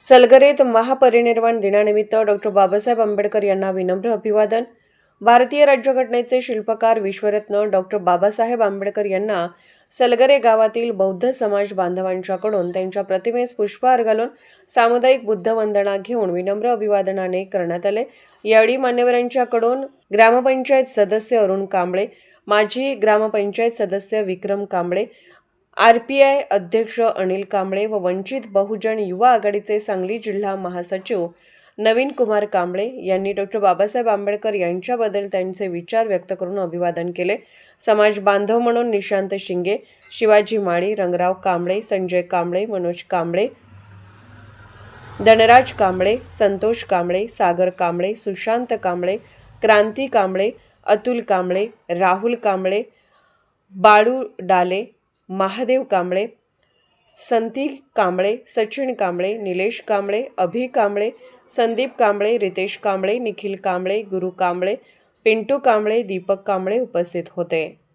सलगरेत महापरिनिर्वाण दिनानिमित्त डॉक्टर बाबासाहेब आंबेडकर यांना विनम्र अभिवादन. भारतीय राज्यघटनेचे शिल्पकार विश्वरत्न डॉक्टर बाबासाहेब आंबेडकर यांना सलगरे गावातील बौद्ध समाज बांधवांच्याकडून त्यांच्या प्रतिमेस पुष्पहार घालून सामुदायिक बुद्ध वंदना घेऊन विनम्र अभिवादनाने करण्यात आले. यावेळी मान्यवरांच्याकडून ग्रामपंचायत सदस्य अरुण कांबळे माजी ग्रामपंचायत सदस्य Vikram Kamble R P I अध्यक्ष अनिल कांबळे व वंचित बहुजन युवा आघाडीचे सांगली जिल्हा महासचिव नवीन कुमार कांबळे यांनी डॉक्टर बाबासाहेब आंबेडकर यांच्याबद्दल त्यांचे विचार व्यक्त करून अभिवादन केले. समाज बांधव म्हणून निशांत शिंगे शिवाजी माळी रंगराव कांबळे संजय कांबळे मनोज कांबळे धनराज कांबळे संतोष कांबळे सागर कांबळे सुशांत कांबळे क्रांती कांबळे अतुल कांबळे राहुल कांबळे बाळू डाले महादेव कांबळे संती कांबळे सचिन कांबळे निलेश कांबळे अभि कांबळे संदीप कांबळे रितेश कांबळे निखिल कांबळे गुरु कांबळे पिंटू कांबळे दीपक कांबळे उपस्थित होते.